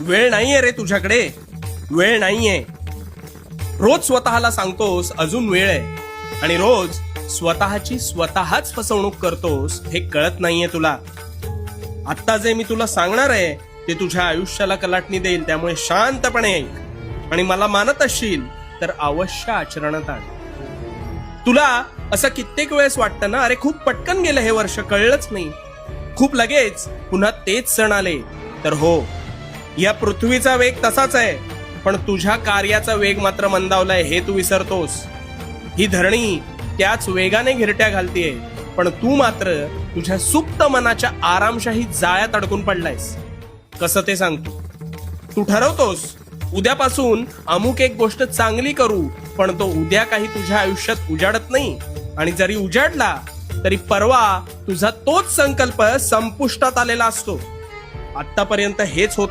वेळ नाहीये रे तुझ्याकडे. वेळ नाहीये. रोज स्वतःला सांगतोस अजून वेळ आहे. आणि रोज स्वतःची स्वतःच फसवणूक करतोस हे कळत नाहीये तुला. आत्ता जे मी तुला सांगणार आहे ते तुझ्या आयुष्याला कलाटणी देईल त्यामुळे शांतपणे ऐक. आणि मला मानत असशील तर अवश्य आचरणात आण. तुला असं कित्येक वेळेस वाटतं ना अरे खूप पटकन गेलं हे वर्ष कळलंच नाही. खूप लगेच पुन्हा तेच सण आले. तर हो या पृथ्वीचा वेग तसाच आहे पण तुझ्या कार्याचा वेग मात्र मंदावलाय हे तू विसरतोस. ही धरणी त्याच वेगाने घिरट्या घालतीये पण तू मात्र तुझ्या सुप्त मनाच्या आरामशाही जाळ्यात अडकून पडलायस. कसं ते सांगतो तू? ठरवतोस उद्यापासून अमुक एक गोष्ट चांगली करू पण तो उद्या काही तुझ्या आयुष्यात उजाडत नाही. आणि जरी उजाडला तरी परवा तुझा तोच संकल्प संपुष्टात आलेला असतो. आतापर्यंत हेच होत